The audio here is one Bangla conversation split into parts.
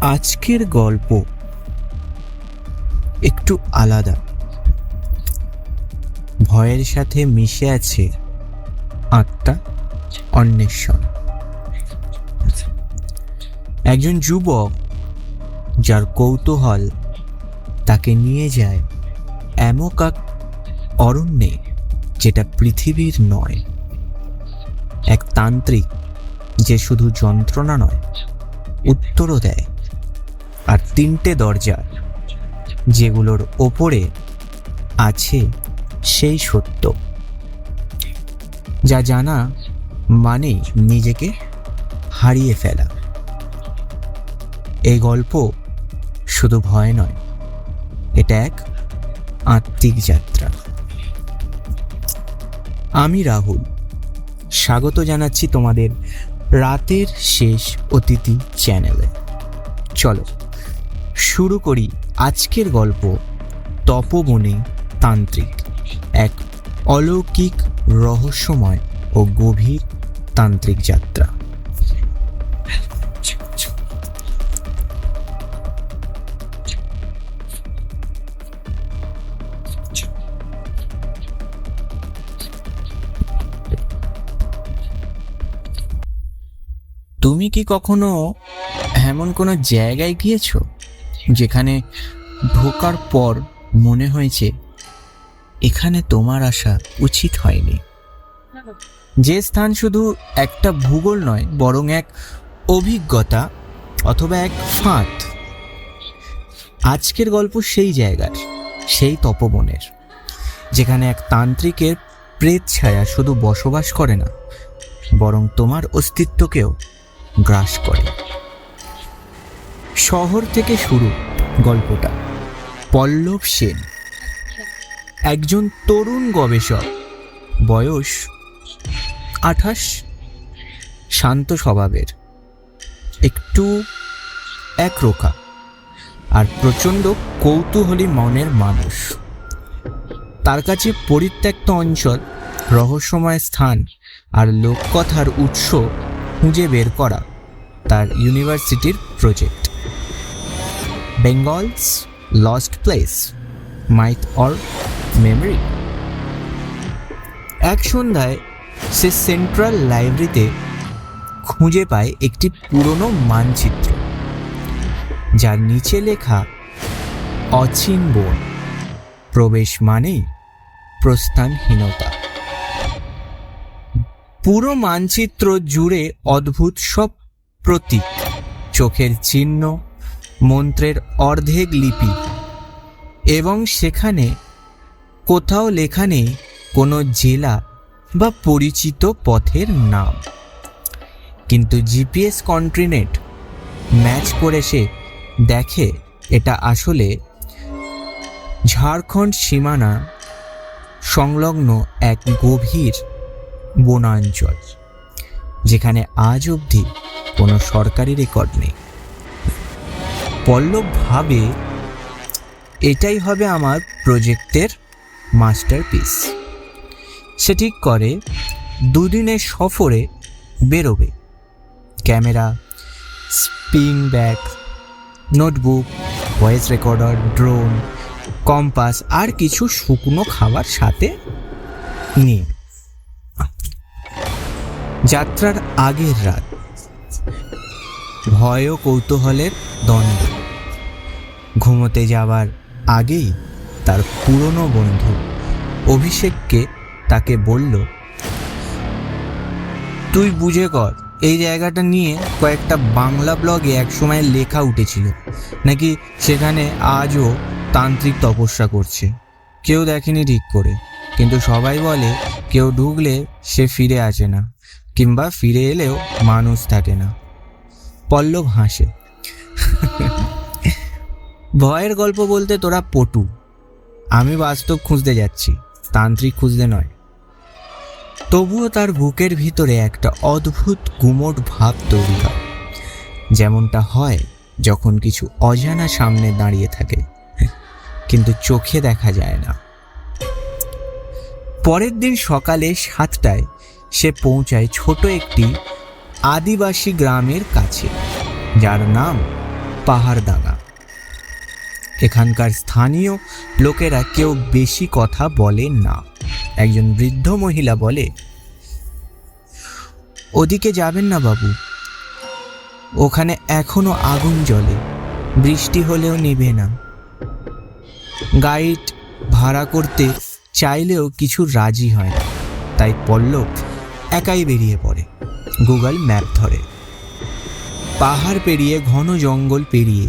আজকের গল্প একটু আলাদা। ভয়ের সাথে মিশে আছে আত্মা অন্বেষণ। একজন যুবক যার কৌতূহল তাকে নিয়ে যায় এমক এক অরণ্যে যেটা পৃথিবীর নয়। এক তান্ত্রিক যে শুধু যন্ত্রণা নয় উত্তরও দেয়। আর তিনটে দরজা যেগুলোর ওপরে আছে সেই সত্য। যা জানা মানে নিজেকে হারিয়ে ফেলা। এই গল্প শুধু ভয় নয়, এটা এক আত্মিক যাত্রা। আমি রাহুল, স্বাগত জানাচ্ছি তোমাদের রাতের শেষ অতিথি চ্যানেলে। চলো, শুরু করি আজকের গল্প তপবনে তান্ত্রিক। এক অলৌকিক, রহস্যময় ও গভীর তান্ত্রিক যাত্রা। তুমি কি কখনো এমন কোনো জায়গায় গিয়েছো যেখানে ঢোকার পর মনে হয়েছে এখানে তোমার আসা উচিত হয়নি? যে স্থান শুধু একটা ভূগোল নয়, বরং এক অভিজ্ঞতা অথবা এক ফাঁদ। আজকের গল্প সেই জায়গার, সেই তপবনের, যেখানে এক তান্ত্রিকের প্রেত ছায়া শুধু বসবাস করে না, বরং তোমার অস্তিত্বকেও গ্রাস করে। শহর থেকে শুরু গল্পটা। পল্লব সেন, একজন তরুণ গবেষক, বয়স আঠাশ, শান্ত স্বভাবের, একটু একরোখা আর প্রচণ্ড কৌতূহলী মনের মানুষ। তার কাছে পরিত্যক্ত অঞ্চল, রহস্যময় স্থান আর লোককথার উৎস খুঁজে বের করা। তার ইউনিভার্সিটির project. Bengal's lost place myth or memory. এক সন্ধ্যায় সে সেন্ট্রাল লাইব্রেরিতে খুঁজে পায় একটি পুরনো মানচিত্র, যার নিচে লেখা অচিন বন, প্রবেশ মানেই প্রস্থানহীনতা। পুরো মানচিত্র জুড়ে অদ্ভুত সব প্রতীক। চোখের চিহ্ন, মন্ত্রের অর্ধেক লিপি। এবং সেখানে কোথাও লেখা নেই কোনো জেলা বা পরিচিত পথের নাম। কিন্তু জিপিএস কন্ট্রিনেট ম্যাচ করে সে দেখে এটা আসলে ঝাড়খণ্ড সীমানা সংলগ্ন এক গভীর বনাঞ্চল। যেখানে আজ অবধি কোনো সরকারি রেকর্ড নেই। পল্লব ভাবে, এটাই হবে আমার প্রজেক্টের মাস্টারপিস। সে ঠিক করে, দুদিনের সফরে বেরোবে। Camera স্পিং bag, notebook, voice recorder, drone, compass আর কিছু শুকনো খাবার সাথে নিয়ে। যাত্রার আগের রাত। ভয় ও কৌতূহলের দ্বন্দ্ব। ঘুমোতে যাওয়ার আগেই তার পুরনো বন্ধু অভিষেককে তাকে বলল, তুই বুঝে কর, এই জায়গাটা নিয়ে কয়েকটা বাংলা ব্লগে একসময় লেখা উঠেছিল। নাকি সেখানে আজও তান্ত্রিক তপস্যা করছে। কেউ দেখেনি ঠিক করে। কিন্তু সবাই বলে, কেউ ঢুকলে সে ফিরে আসে না। কিংবা ফিরে এলেও মানুষ থাকে না। পল্লব হাসে। ভয়ের গল্প বলতে তোরা পটু। আমি বাস্তব খুঁজতে যাচ্ছি, তান্ত্রিক খুঁজতে নয়। তবুও তার বুকের ভিতরে একটা অদ্ভুত গুমট ভাব তৈরি হয়। যেমনটা হয় যখন কিছু অজানা সামনে দাঁড়িয়ে থাকে, কিন্তু চোখে দেখা যায় না। পরের দিন সকালে সাতটায় সে পৌঁছায় ছোট একটি আদিবাসী গ্রামের কাছে, যার নাম পাহাড়ডাঙ্গা। এখানকার স্থানীয় লোকেরা কেউ বেশি কথা বলে না। একজন বৃদ্ধ মহিলা বলে, ওদিকে যাবেন না বাবু। ওখানে এখনও আগুন জ্বলে, বৃষ্টি হলেও নিভে না। গাইড ভাড়া করতে চাইলেও কিছু রাজি হয় না। তাই পল্লব একাই বেরিয়ে পড়ে। গুগল ম্যাপ ধরে। পাহাড় পেরিয়ে, ঘন জঙ্গল পেরিয়ে,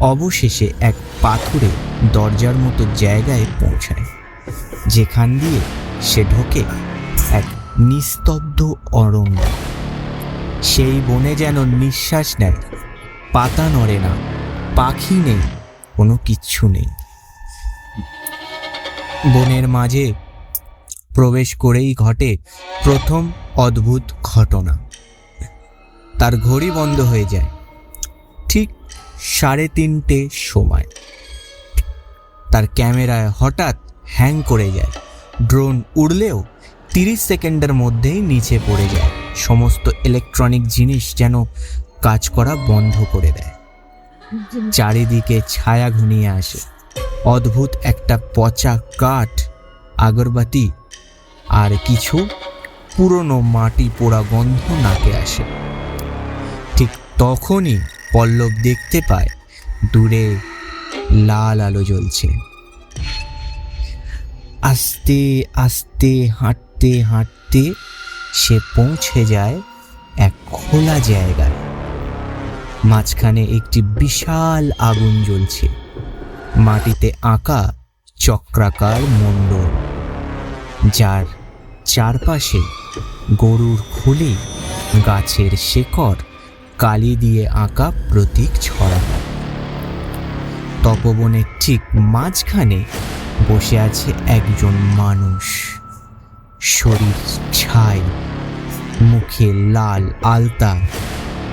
অবশেষে এক পাথুরে দরজার মতো জায়গায় পৌঁছায়, যেখান দিয়ে সে ঢোকে এক নিস্তব্ধ অরণ্য। সেই বনে যেন নিঃশ্বাস নেয়, পাতা নড়ে না, পাখি নেই, কোনো কিচ্ছু নেই। বনের মাঝে প্রবেশ করেই ঘটে প্রথম অদ্ভুত ঘটনা। তার ঘড়ি বন্ধ হয়ে যায়। ঠিক সাড়ে তিনটে সময়। তার ক্যামেরায় হঠাৎ হ্যাং করে যায়। ড্রোন উড়লেও তিরিশ সেকেন্ডের মধ্যেই নিচে পড়ে যায়। সমস্ত ইলেকট্রনিক জিনিস যেন কাজ করা বন্ধ করে দেয়। চারিদিকে ছায়া ঘনিয়ে আসে। অদ্ভুত একটা পচা কাঠ, আগরবাতি আর কিছু পুরনো মাটি পোড়া গন্ধ নাকে আসে। ঠিক তখনই পল্লব দেখতে পায়, দূরে লাল আলো জ্বলছে। আস্তে আস্তে, হাঁটতে হাঁটতে সে পৌঁছে যায় এক খোলা জায়গায়। মাঝখানে একটি বিশাল আগুন জ্বলছে। মাটিতে আঁকা চক্রাকার মণ্ডল যার চারপাশে গরুর খুলি, গাছের শেকড়, কালি দিয়ে আঁকা প্রতীক ছড়া। তপবনের ঠিক মাঝখানে বসে আছে একজন মানুষ। শরীর ছাই, মুখে লাল আলতা,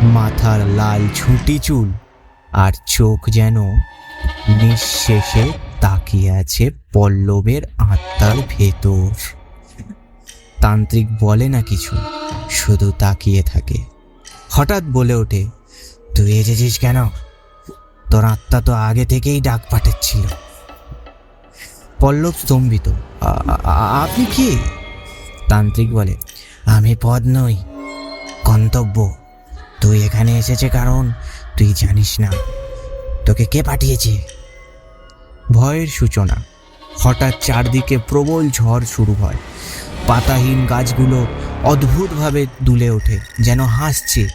মাথার লাল ঝুঁটি চুল, আর চোখ যেন নিঃশেষে তাকিয়ে আছে পল্লবের আত্মার ভেতর। তান্ত্রিক বলে না কিছু, শুধু তাকিয়ে থাকে। হঠাৎ বলে ওঠে, তুই এসেছিস কেন? তোর আত্মা তো আগে থেকেই ডাক পাঠাচ্ছিল। পল্লব স্তম্ভিত, "আ- আ- আপনি কি? তান্ত্রিক বলে, আমি পদ নই, গন্তব্য। তুই এখানে এসেছে কারণ তুই জানিস না। তোকে কে পাঠিয়েছে? ভয়ের সূচনা, হঠাৎ চারদিকে প্রবল ঝড় শুরু হয়। পাতাহীন গাছগুলো অদ্ভুতভাবে দুলে ওঠে, যেন হাসছে।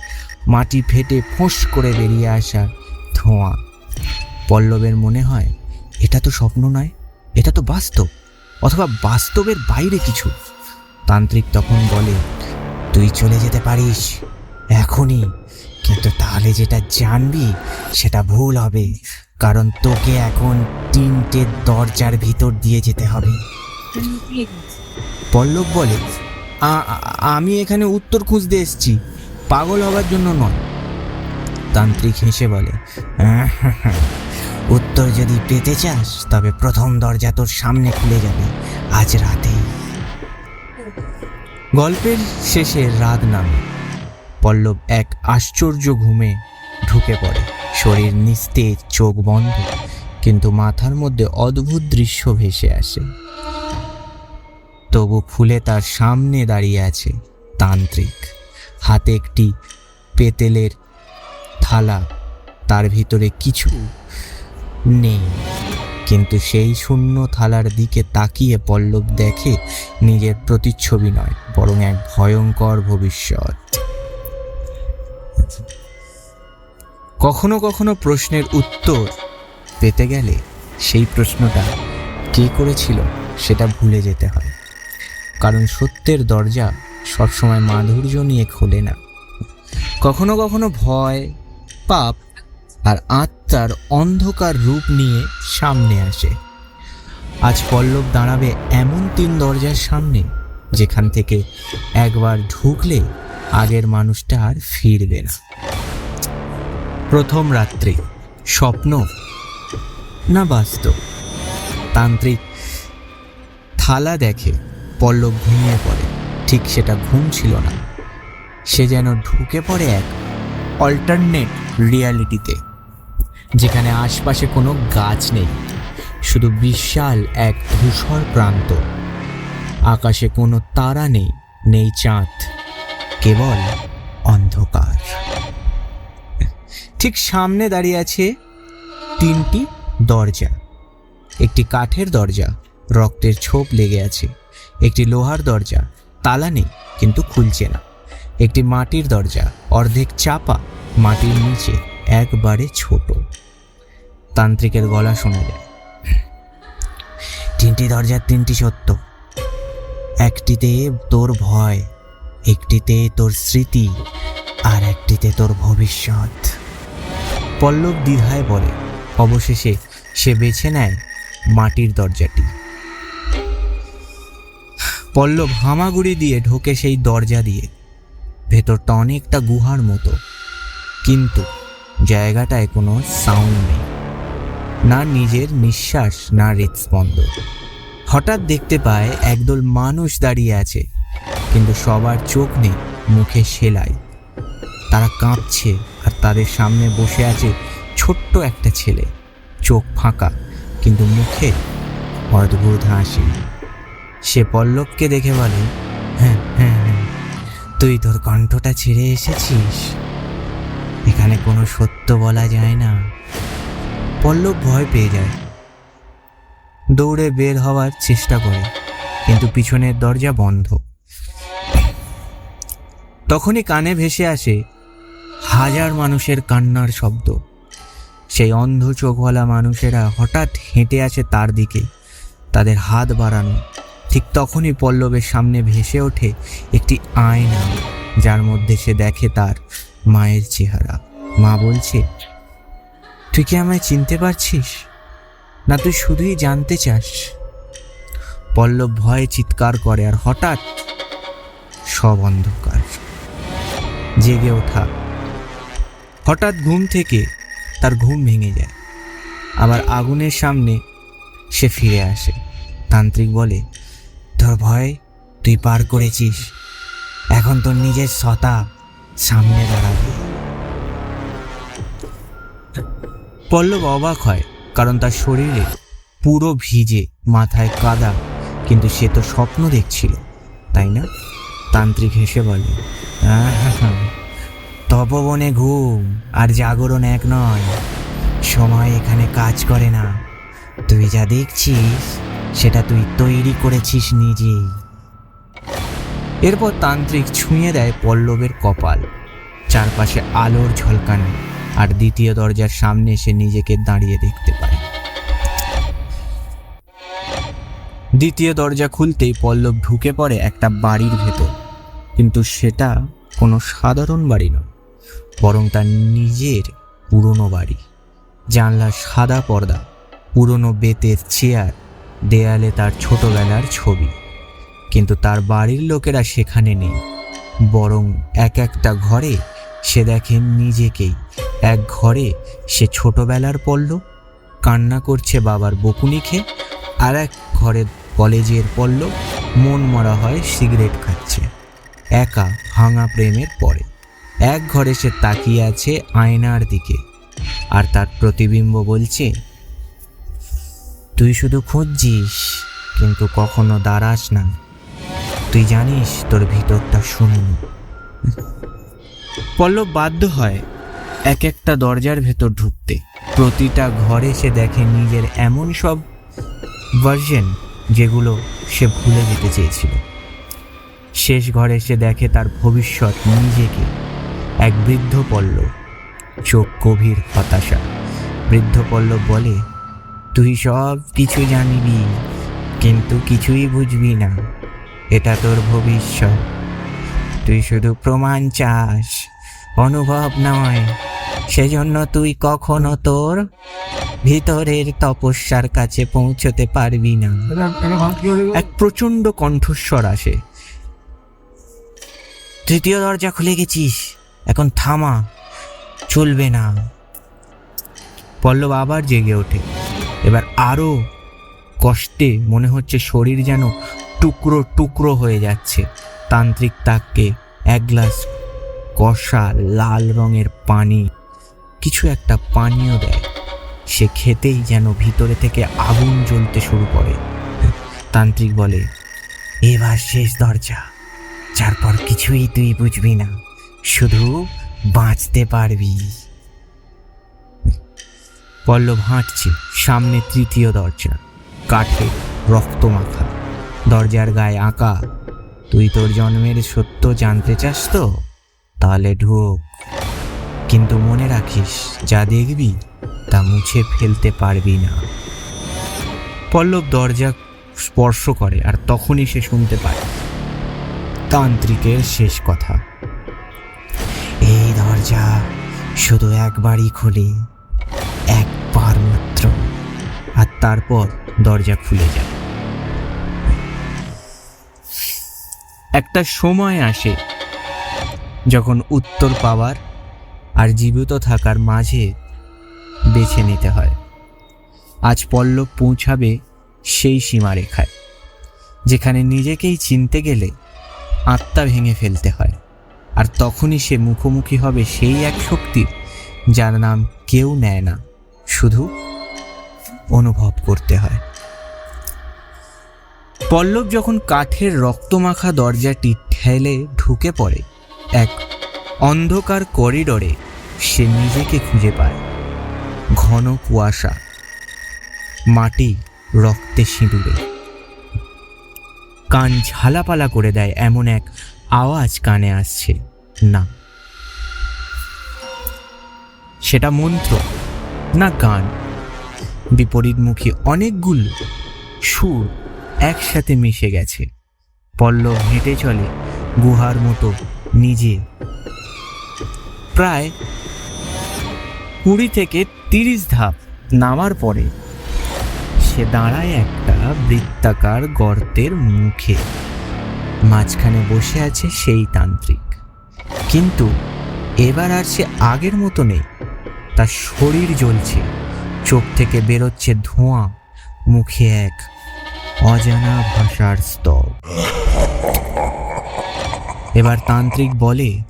মাটি ফেটে ফোঁস করে বেরিয়ে আসা ধোঁয়া। পল্লবের মনে হয়, এটা তো স্বপ্ন নয়, এটা তো বাস্তব, অথবা বাস্তবের বাইরে কিছু। তান্ত্রিক তখন বলে, তুই চলে যেতে পারিস, এখনই। কিন্তু তাহলে যেটা জানবি, সেটা ভুল হবে, কারণ তোকে এখন তিনটে দরজার ভিতর দিয়ে যেতে হবে। পল্লব বলে, "আ- আ- আমি এখানে উত্তর খুঁজতে এসেছি। পাগল হবার জন্য নয়। তান্ত্রিক হেসে বলে উত্তর যদি পেতে চাস, তবে প্রথম দরজা তোর সামনে খুলে যাবে। আজ রাতেই গল্পের শেষে রাত নামে। পল্লব এক আশ্চর্য ঘুমে ঢুকে পড়ে। শরীর নিস্তেজ, চোখ বন্ধ, কিন্তু মাথার মধ্যে অদ্ভুত দৃশ্য ভেসে আসে। তবু ফুলে তার সামনে দাঁড়িয়ে আছে তান্ত্রিক। হাতে একটি পেতেলের থালা, তার ভিতরে কিছু নেই। কিন্তু সেই শূন্য থালার দিকে তাকিয়ে পল্লব দেখে নিজের প্রতিচ্ছবি নয়, বরং এক ভয়ঙ্কর ভবিষ্যৎ। কখনো কখনো প্রশ্নের উত্তর পেতে গেলে সেই প্রশ্নটা কে করেছিল সেটা ভুলে যেতে হয়। কারণ সত্যের দরজা সবসময় মাধুর্য নিয়ে খোলে না। কখনো কখনো ভয়, পাপ আর আত্মার অন্ধকার রূপ নিয়ে সামনে আসে। আজ পল্লব দাঁড়াবে এমন তিন দরজার সামনে, যেখান থেকে একবার ঢুকলে আগের মানুষটা আর ফিরবে না। প্রথম রাত্রি, স্বপ্ন না বাস্তব? তান্ত্রিক থালা দেখে পল্লব ঘুমিয়ে পড়ে। ঠিক সেটা ঘুম ছিল না। সে যেন ঢুকে পড়ে এক অল্টারনেট রিয়ালিটিতে যেখানে আশপাশে কোনো গাছ নেই, শুধু বিশাল এক ধূসর প্রান্ত। আকাশে কোনো তারা নেই নেই চাঁদ, কেবল অন্ধকার। ঠিক সামনে দাঁড়িয়ে আছে তিনটি দরজা। একটি কাঠের দরজা, রক্তের ছোপ লেগে আছে। একটি লোহার দরজা, তালা নেই, কিন্তু খুলছে না। একটি মাটির দরজা, অর্ধেক চাপা, মাটির নিচে একবারে ছোট। তান্ত্রিকের গলা শোনা যায়। তিনটি দরজার তিনটি সত্য। একটিতে তোর ভয়, একটিতে তোর স্মৃতি, আর একটিতে তোর ভবিষ্যৎ। পল্লব দ্বিধায় বলে, অবশেষে সে বেছে নেয় মাটির দরজাটি। পল্লব হামাগুড়ি দিয়ে ঢোকে সেই দরজা দিয়ে। ভেতরটা অনেকটা গুহার মতো। কিন্তু জায়গাটায় কোনো সাউন্ড নেই। না নিজের নিঃশ্বাস, না হৃদস্পন্দন। হঠাৎ দেখতে পায় একদল মানুষ দাঁড়িয়ে আছে। কিন্তু সবার চোখ নেই, মুখে সেলাই। তারা কাঁপছে আর তাদের সামনে বসে আছে ছোট্ট একটা ছেলে। চোখ ফাঁকা, কিন্তু মুখে অদ্ভুত হাসি। সে পল্লবকে দেখে বলে হ্যাঁ হ্যাঁ হ্যাঁ। তুই তোর কণ্ঠটা ছেড়ে এসেছিস। এখানে কোনো সত্য বলা যায় না। পল্লব ভয় পেয়ে যায়। দৌড়ে বের হওয়ার চেষ্টা করে, কিন্তু পিছনের দরজা বন্ধ। তখনই কানে ভেসে আসে হাজার মানুষের কান্নার শব্দ। সেই অন্ধ চোখওয়ালা মানুষেরা হঠাৎ হেঁটে আসে তার দিকে। তাদের হাত বাড়ানো ঠিক তখনই পল্লবের সামনে ভেসে ওঠে একটি আয়না, যার মধ্যে সে দেখে তার মায়ের চেহারা। মা বলছে, তুই কি আমায় চিনতে পারছিস? না, তুই শুধুই জানতে চাস? পল্লব ভয়ে চিৎকার করে আর হঠাৎ সব অন্ধকার। জেগে ওঠা। হঠাৎ ঘুম থেকে তার ঘুম ভেঙে যায়। আবার আগুনের সামনে সে ফিরে আসে। তান্ত্রিক বলে তোর ভয় তুই পার করেছিস। এখন তোর নিজের সতা সামনে দাঁড়াবে। পল্লব অবাক হয় কারণ তার শরীরে পুরো ভিজে মাথায় কাদা কিন্তু সে তো স্বপ্ন দেখছিল তাই না? তান্ত্রিক হেসে বলে "আহা, তপবনে ঘুম আর জাগরণ এক নয়। সময় এখানে কাজ করে না। তুই যা দেখছিস সেটা তুই তৈরি করেছিস নিজেই। এরপর তান্ত্রিক ছুঁয়ে দেয় পল্লবের কপাল। চারপাশে আলোর ঝলকানি আর দ্বিতীয় দরজার সামনে সে নিজেকে দাঁড়িয়ে দেখতে পায়। দ্বিতীয় দরজা খুলতেই পল্লব ঢুকে পড়ে একটা বাড়ির ভেতর। কিন্তু সেটা কোনো সাধারণ বাড়ি নয়, বরং তার নিজের পুরনো বাড়ি। জানলার সাদা পর্দা, পুরনো বেতের চেয়ার দেয়ালে তার ছোটবেলার ছবি। কিন্তু তার বাড়ির লোকেরা সেখানে নেই। বরং এক একটা ঘরে সে দেখে নিজেকেই। এক ঘরে সে ছোটবেলার পল্লব কান্না করছে বাবার বকুনি খেয়ে, আর এক ঘরে কলেজের পল্লব মন মরা হয় সিগারেট খাচ্ছে। একা ভাঙা প্রেমের পরে। এক ঘরে সে তাকিয়ে আছে আয়নার দিকে। আর তার প্রতিবিম্ব বলছে তুই শুধু খুঁজছিস, কিন্তু কখনো দাঁড়াস না। তুই জানিস তোর ভিতরটা শূন্য পল্লব বাধ্য হয় এক একটা দরজার ভেতর ঢুকতে। প্রতিটা ঘরে সে দেখে নিজের এমন সব ভার্সন যেগুলো সে ভুলে যেতে চেয়েছিল। শেষ ঘরে সে দেখে তার ভবিষ্যৎ নিজেকে। এক বৃদ্ধ পল্লব, চোখ গভীর হতাশা। বৃদ্ধ পল্লব বলে তুই সব কিছু জানিবি, কিন্তু কিছুই বুঝবি না। এটা তোর ভবিষ্যৎ। তুই শুধু প্রমাণ চাস, অনুভব নয়। সেজন্য তুই কখনো তোর ভিতরের তপস্যার কাছে পৌঁছতে পারবি না। এক প্রচণ্ড কণ্ঠস্বর আসে। তৃতীয় দরজা খুলে গেছিস? এখন থামা। চলবে না। পল্লব আবার জেগে ওঠে। এবার আরও কষ্টে মনে হচ্ছে শরীর যেন টুকরো টুকরো হয়ে যাচ্ছে। তান্ত্রিক তাককে এক গ্লাস কষা লাল রঙের পানি, কিছু একটা পানীয় দেয়। সে খেতেই যেন ভিতরে থেকে আগুন জ্বলতে শুরু করে। তান্ত্রিক বলে, এবার শেষ দরজা। যারপর কিছুই তুই বুঝবি না। শুধু বাঁচতে পারবি। পল্লব হাঁটছে সামনে তৃতীয় দরজা। কাঠে রক্ত মাখা। দরজার গায়ে আঁকা। তুই তোর জন্মের সত্য জানতে চাস তো? তাহলে ঢুক। কিন্তু মনে রাখিস, যা দেখবি, তা মুছে ফেলতে পারবি না। পল্লব দরজা স্পর্শ করে আর তখনই সে শুনতে পায়। তান্ত্রিকের শেষ কথা। এই দরজা শুধু একবারই খোলে। একবার মাত্র। আর তারপর দরজা খুলে যায়। একটা সময় আসে যখন উত্তর পাওয়ার আর জীবিত থাকার মাঝে বেছে নিতে হয়। আজ পল্লব পৌঁছাবে সেই সীমারেখায়, যেখানে নিজেকেই চিনতে গেলে আত্মা ভেঙে ফেলতে হয়। আর তখনই সে মুখোমুখি হবে সেই এক শক্তির যার নাম কেউ নেয় না। শুধু অনুভব করতে হয়। পল্লব যখন কাঠের রক্তমাখা দরজাটি ঠেলে ঢুকে পড়ে, এক অন্ধকার করিডোরে সে নিজেকে খুঁজে পায়। ঘন কুয়াশা, মাটি রক্তে সিঁদুরে। কান ঝালাপালা করে দেয় এমন এক আওয়াজ কানে আসছে, না। সেটা মন্ত্র। না গান, বিপরীতমুখী অনেকগুলো সুর একসাথে মিশে গেছে। পল্লব হেঁটে চলে গুহার মতো নিজে। প্রায় কুড়ি থেকে তিরিশ ধাপ নামার পরে সে দাঁড়ায় একটা বৃত্তাকার গর্তের মুখে। মাঝখানে বসে আছে সেই তান্ত্রিক। কিন্তু এবার আর সে আগের মতো নেই। তার শরীর জ্বলছে। চোখ থেকে বেরোচ্ছে ধোঁয়া, মুখে এক অজানা ভাষার স্তব। এবার তান্ত্রিক বলে,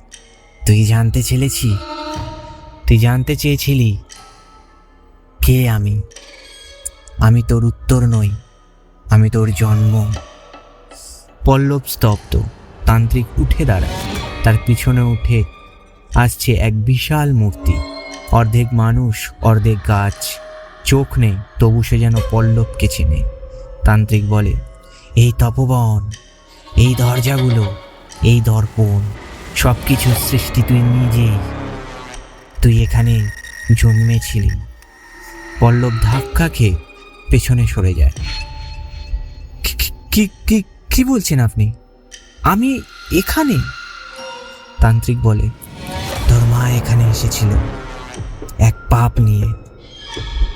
তুই জানতে ছেলেছি তুই জানতে চেয়েছিলি কে আমি? আমি তোর উত্তর নই, আমি তোর জন্ম। পল্লব স্তব্ধ। তান্ত্রিক উঠে দাঁড়ায়। তার পিছনে উঠে আসছে এক বিশাল মূর্তি। অর্ধেক মানুষ, অর্ধেক গাছ। চোখ নেই, তবু সে যেন পল্লবকে চেনে। তান্ত্রিক বলে, এই তপবন, এই দরজাগুলো, এই দর্পণ সব কিছুর সৃষ্টি তুই নিজেই তুই এখানে জন্মেছিলি। পল্লব ধাক্কা খেয়ে পেছনে সরে যায়। কি- কি- কি বলছেন আপনি? আমি এখানে? তান্ত্রিক বলে, তোর মা এখানে এসেছিল। এক পাপ নিয়ে।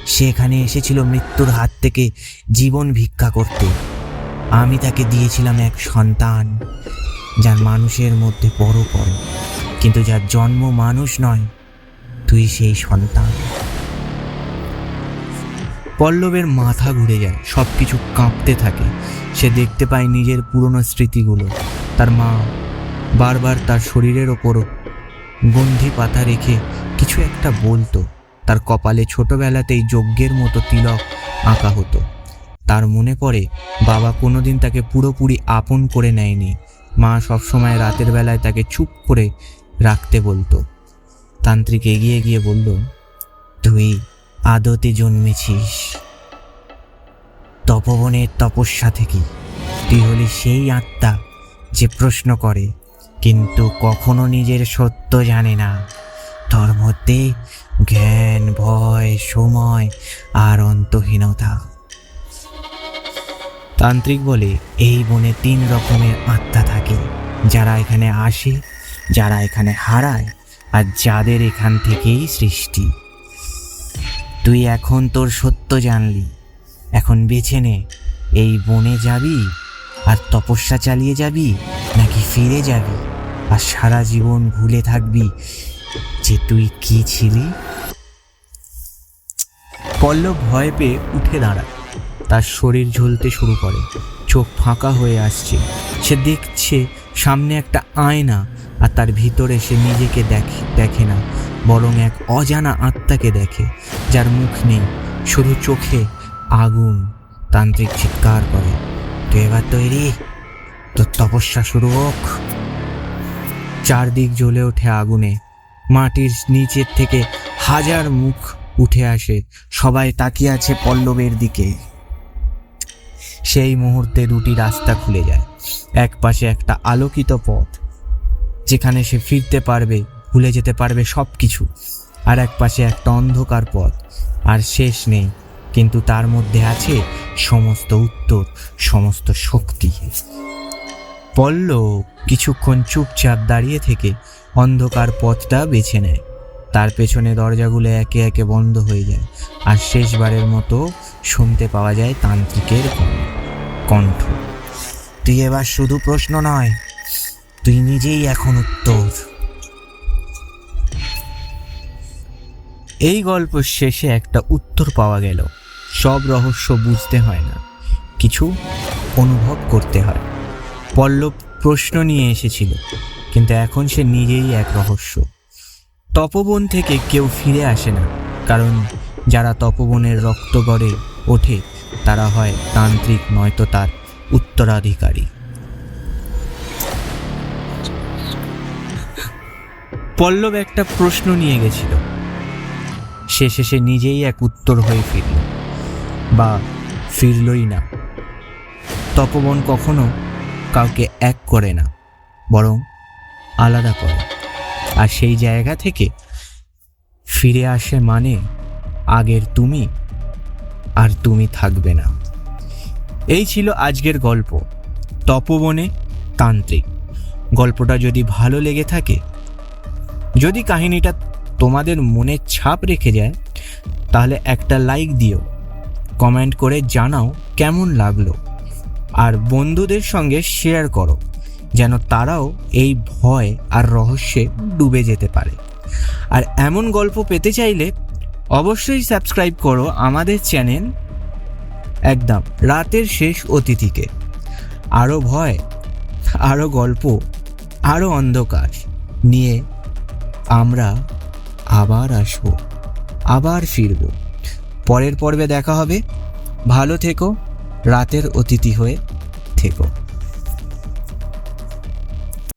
সে এখানে এসেছিল মৃত্যুর হাত থেকে জীবন ভিক্ষা করতে। আমি তাকে দিয়েছিলাম এক সন্তান, যার মানুষের মধ্যে বড় বড় কিন্তু যার জন্ম মানুষ নয়, তুই সেই সন্তান। পল্লবের মাথা ঘুরে যায় সব কিছু কাঁপতে থাকে। সে দেখতে পায় নিজের পুরনো স্মৃতিগুলো। তার মা বারবার তার শরীরের ওপর গন্ধি পাতা রেখে কিছু একটা বলতো। তার কপালে ছোটবেলাতেই যজ্ঞের মতো তিলক আঁকা হতো। তার মনে পড়ে, বাবা কোনোদিন তাকে পুরোপুরি আপন করে নেয়নি। মা সবসময় রাতের বেলায় তাকে চুপ করে রাখতে বলতো। তান্ত্রিক এগিয়ে গিয়ে বলল, তুই আদতে জন্মেছিস। তপবনের তপস্যা থেকে। তুই হলি সেই আত্মা যে প্রশ্ন করে। কিন্তু কখনো নিজের সত্য জানে না। তোর মধ্যে জ্ঞান, ভয়, সময় আর অন্তহীনতা। তান্ত্রিক বলে, এই বনে তিন রকমের আত্মা থাকে। যারা এখানে আসে, যারা এখানে হারায়, আর যাদের এখান থেকেই সৃষ্টি। তুই এখন তোর সত্য জানলি। এখন বেছে নে, এই বনে যাবি আর তপস্যা চালিয়ে যাবি নাকি ফিরে যাবি? আর সারা জীবন ভুলে থাকবি যে তুই কি ছিলি? পল্লব ভয় পেয়ে উঠে দাঁড়ায়। তার শরীর ঝলতে শুরু করে। চোখ ফাঁকা হয়ে আসছে। সে দেখছে সামনে একটা আয়না আর তার ভিতরে সে নিজেকে দেখে দেখে না, বরং এক অজানা আত্মাকে দেখে, যার মুখ নেই, শুধু চোখে আগুন, তান্ত্রিক চিৎকার করে। তুই এবার তৈরি। তোর তপস্যা শুরু হোক। চারদিক জ্বলে ওঠে আগুনে। মাটির নিচের থেকে হাজার মুখ উঠে আসে। সবাই তাকিয়ে আছে পল্লবের দিকে। সেই মুহূর্তে দুটি রাস্তা খুলে যায়। এক পাশে একটা আলোকিত পথ, যেখানে সে ফিরতে পারবে, ভুলে যেতে পারবে সব কিছু আর এক পাশে একটা অন্ধকার পথ, আর শেষ নেই। কিন্তু তার মধ্যে আছে সমস্ত উত্তর, সমস্ত শক্তি। পল্ল কিছুক্ষণ চুপচাপ দাঁড়িয়ে থেকে অন্ধকার পথটা বেছে নেয়। তার পেছনে দরজাগুলো একে একে বন্ধ হয়ে যায় আর শেষবারের মতো শুনতে পাওয়া যায় তান্ত্রিকের কণ্ঠ। তুই এবার শুধু প্রশ্ন নয়, তুই নিজেই এখন উত্তর। এই গল্প শেষে একটা উত্তর পাওয়া গেল। সব রহস্য বুঝতে হয় না। কিছু অনুভব করতে হয়। পল্লব প্রশ্ন নিয়ে এসেছিল, কিন্তু এখন সে নিজেই এক রহস্য। তপবন থেকে কেউ ফিরে আসে না, কারণ যারা তপবনের রক্ত গড়ে ওঠে, তারা হয় তান্ত্রিক, নয়তো তার উত্তরাধিকারী। পল্লব একটা প্রশ্ন নিয়ে গেছিল শেষে সে নিজেই এক উত্তর হয়ে ফিরল। বা ফিরলই না। তপবন কখনো কাউকে এক করে না, বরং আলাদা করে। আর সেই জায়গা থেকে ফিরে আসে মানে আগের তুমি আর তুমি থাকবে না। এই ছিল আজকের গল্প। তপবনে তান্ত্রিক। গল্পটা যদি ভালো লেগে থাকে, যদি কাহিনীটা তোমাদের মনে ছাপ রেখে যায়, তাহলে একটা লাইক দিও কমেন্ট করে জানাও কেমন লাগল, আর বন্ধুদের সঙ্গে শেয়ার করো, যেন তারাও এই ভয় আর রহস্যে ডুবে যেতে পারে। আর এমন গল্প পেতে চাইলে অবশ্যই সাবস্ক্রাইব করো আমাদের চ্যানেল একদম রাতের শেষ অতিথিকে। আরও ভয় আরও গল্প আরও অন্ধকার নিয়ে আমরা আবার আসব আবার ফিরব। পরের পর্বে দেখা হবে। ভালো থেকো রাতের অতিথি হয়ে থেকো।